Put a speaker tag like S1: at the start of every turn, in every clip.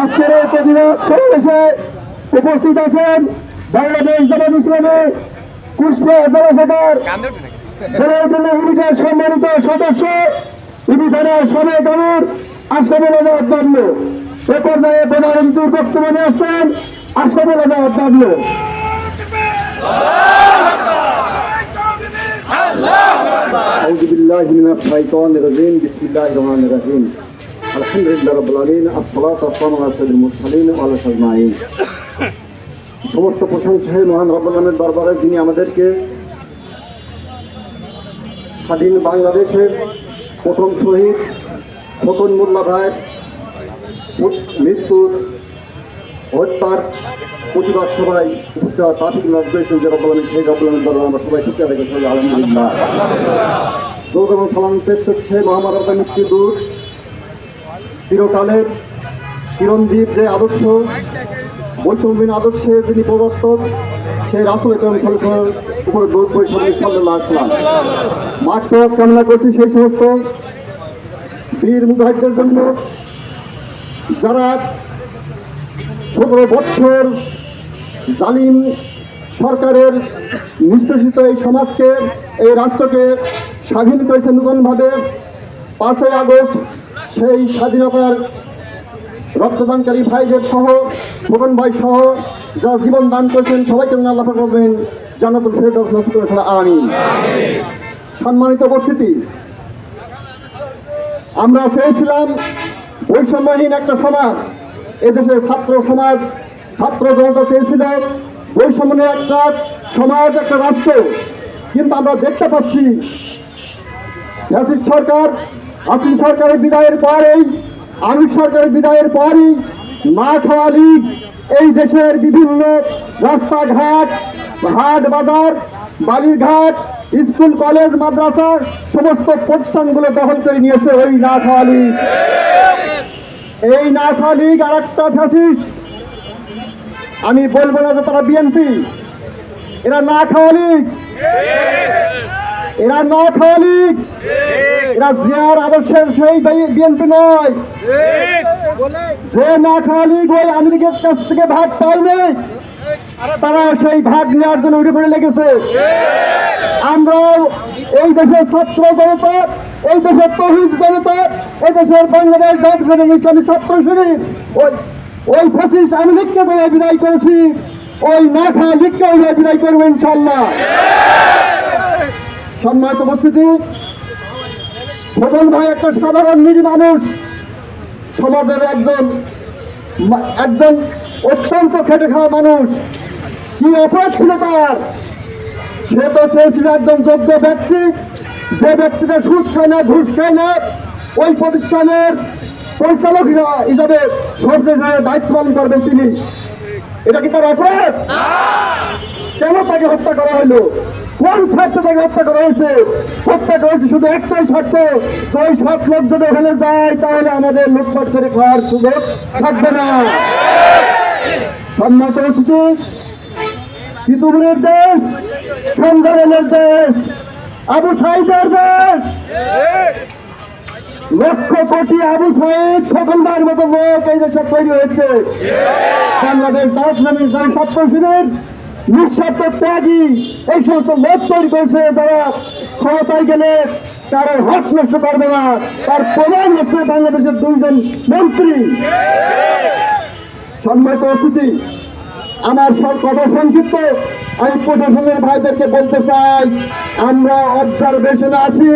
S1: আজকের এই প্রতিবাদ উপস্থিত আছেন বাংলাদেশ জামাত ইসলামী কুষ্টিয়া জেলা সম্মানিত সদস্য, ইবি থানার সবাই কানুর আশরাফুল আজাদ বাবলু। এ পর্যায়ে প্রধান বক্তব্য নিয়ে আসছেন আশরাফুল আজাদ বাবলু।
S2: بالله من الشيطان الرجيم بسم الله الرحمن الرحيم الحمد لله رب العالمين الصلاة والسلام على سيد المرسلين وعلى أجمعين সমস্ত প্রশংসায় মহান রব্বানের দরবারে যিনি আমাদেরকে স্বাধীন বাংলাদেশের প্রথম শহীদ খোকন মোল্লা ভাইয়ের মৃত্যুর হত্যার প্রতিবাদ সবাই উপস্থিত তাফিক লাগবেন যে রব্বানের সেই রব্বানের দরবারে আমরা সবাই ঠিক আছে সবাই আলহামদুলিল্লাহ দৌদ এবং সালাম পেশ করছে মোহাম্মদ আব্বা মৃত্যুদূর চিরকালের চিরঞ্জীব যে আদর্শ, বৈষম্যহীন আদর্শে যিনি প্রবর্তক সেই রাসুল একরম উপরে দৌড় পরিষদ সাল্লাহ আসলাম। মাত্র কামনা করছি সেই সমস্ত বীর মুজাহিদদের জন্য, যারা সতেরো বছর জালিম সরকারের নিষ্পেষিত এই সমাজকে, এই রাষ্ট্রকে স্বাধীন করেছে নূতনভাবে পাঁচই আগস্ট সেই স্বাধীনতার রক্তদানকারী ভাইদের সহ খোকন ভাই সহ যারা জীবন দান করেছেন, সবাইকে আল্লাহ করবেন জানাতুল ফেরদৌস আমি সম্মানিত উপস্থিতি, আমরা চেয়েছিলাম বৈষম্যহীন একটা সমাজ এদেশের ছাত্র সমাজ, ছাত্র জনতা চেয়েছিল বৈষম্যহীন একটা সমাজ, একটা রাষ্ট্র। কিন্তু আমরা দেখতে পাচ্ছি ফ্যাসিস্ট সরকার আসিন সরকারের বিদায়ের পরেই, আমির সরকারের বিদায়ের পরই মাঠ লীগ এই দেশের বিভিন্ন রাস্তাঘাট, হাট বাজার, বালিরঘাট, স্কুল, কলেজ, মাদ্রাসা সমস্ত প্রতিষ্ঠানগুলো দখল করে নিয়েছে ওই না লীগ। এই না খাওয়া লীগ আর একটা ফ্যাসিস্ট। আমি বলব না যে তারা বিএনপি, এরা না লীগ। এরা না খাওয়া লীগ এরা জিয়ার আদর্শের সেই বিএনপি নয়। যে না ওই আমেরিকার কাছ থেকে ভাগ পায়নি তারা সেই ভাগ নেওয়ার জন্য উঠে পড়ে লেগেছে। আমরাও এই দেশের ছাত্র জনতা এই দেশের তহিদ জনতা এই দেশের বাংলাদেশ জাতীয় ইসলামী ছাত্র শিবির ওই ওই ফ্যাসিস্ট আমি লিখকে দেওয়া বিদায় করেছি। ওই না খাওয়া লিখকে বিদায় করব ইনশাল্লাহ। সম্মানিত উপস্থিতি খোকন ভাই একটা সাধারণ নিরী মানুষ সমাজের একজন একজন অত্যন্ত খেটে খাওয়া মানুষ। কি অপরাধ ছিল তার? সে তো চেয়েছিল একজন যোগ্য ব্যক্তি যে ব্যক্তিটা সুদ খায় না ঘুষ খায় না ওই প্রতিষ্ঠানের পরিচালক হিসাবে সব দেশের দায়িত্ব পালন করবেন তিনি। এটা কি তার অপরাধ? কেন তাকে হত্যা করা হলো? কোন স্বার্থে তাকে হত্যা করা হয়েছে। হত্যা করেছে শুধু একটাই স্বার্থ ওই সাত লোক যদি ওখানে যায়, তাহলে আমাদের লুটপাট করে খাওয়ার সুযোগ থাকবে না। সম্মত অতিথি তিতুপুরের দেশ সন্ধানের দেশ, আবু সাইদের দেশ। লক্ষ কোটি আবু সাইদ সকলদার মতো লোক এই দেশে তৈরি হয়েছে। বাংলাদেশ দাস নামে ছাত্র শিবির নিঃস্বার্থ ত্যাগী এই সমস্ত লোক তৈরি করেছে তারা ক্ষমতায় গেলে তারা হক নষ্ট করবে না। তার প্রমাণ হচ্ছে বাংলাদেশের দুইজন মন্ত্রী। সম্মানিত অতিথি, আমার সব কথা সংক্ষিপ্ত। আমি প্রশাসনের ভাইদেরকে বলতে চাই, আমরা অবজারভেশনে আছি।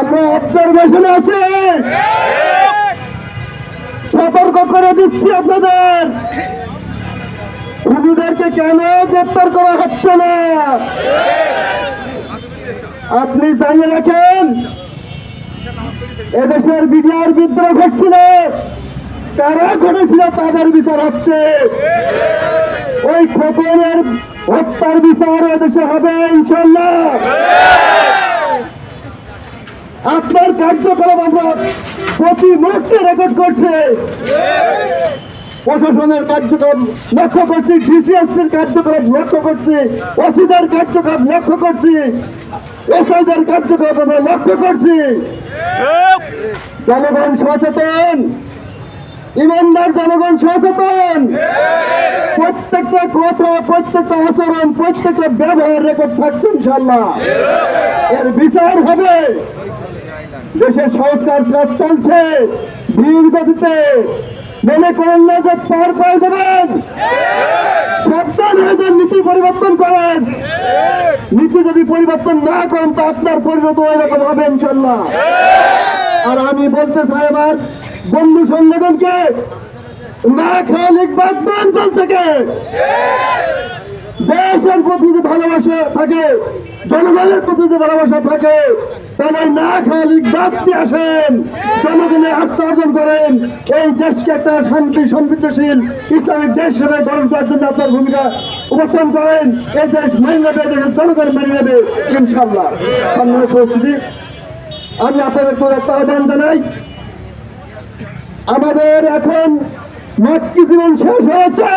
S2: আমরা অবজারভেশনে আছি। সতর্ক করে দিচ্ছি আপনাদের। খুনিদেরকে কেন গ্রেপ্তার করা হচ্ছে না? আপনি জানিয়ে রাখেন, এদেশের বিডিআর বিদ্রোহ ঘটছিল। কারা ঘটেছিল তাদের বিচার হচ্ছে। ওই খোকনের হত্যার বিচার এদেশে হবে ইনশাল্লাহ আপনার কার্যকলাপ আমরা প্রতি মুহূর্তে রেকর্ড করছে। প্রশাসনের কার্যক্রম লক্ষ্য করছি, ডিসিএসপির কার্যক্রম লক্ষ্য করছি, ওসিদের কার্যক্রম লক্ষ্য করছি, এসআইদের কার্যক্রম আমরা লক্ষ্য করছি। জনগণ সচেতন, ইমানদার জনগণ সচেতন। প্রত্যেকটা কথা, প্রত্যেকটা আচরণ, প্রত্যেকটা ব্যবহার রেকর্ড থাকছে ইনশাল্লাহ এর বিচার হবে। দেশের সংস্কার কাজ চলছে। ধীর গতিতে মনে করেন না যে পার পায়ে দেবেন? যান, নীতি পরিবর্তন করেন। নীতি যদি পরিবর্তন না করেন তা আপনার পরিণত এরকম হবে ইনশাল্লাহ। আর আমি বলতে চাই আমার বন্ধু সংগঠনকে না খেয়ে লিখবাদ থেকে। দেশের প্রতি যে ভালোবাসা থাকে, জনগণের প্রতি যে ভালোবাসা থাকে, তাহলে না খেয়ে লিখবাদ দিয়ে আসেন, জনগণের আস্থা অর্জন করেন, এই দেশকে একটা শান্তি, সমৃদ্ধশীল ইসলামিক দেশ হিসেবে গঠন করার জন্য আপনার ভূমিকা উপস্থাপন করেন। এই দেশ মেনে নেবে দেশের জনগণ মেনে নেবে ইনশাল্লাহ সম্মানিত পরিস্থিতি আমি আপনাদের একটা আহ্বান জানাই। আমাদের এখন মাতৃ জীবন শেষ হয়েছে।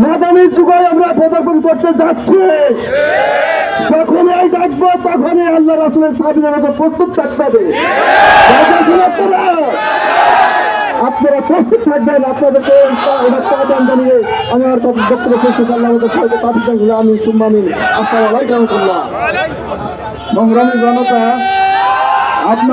S2: মাদানী যুগে আমরা পদার্পণ করতে যাচ্ছি। যখনই ডাকবো, তখনই আল্লাহ রাসুলের সাবিনের মতো প্রস্তুত থাকতে হবে। আপনারা? আপনারা প্রস্তুত থাকবেন, আপনাদেরকে আহ্বান জানিয়ে আমি আমার বক্তব্য শেষ আল্লাহ আমাদের সবাইকে তাবিজ আমি সুম্মামিন আসসালামু আলাইকুম রহমতুল্লাহ। সংগ্রামী জনতা, আপনার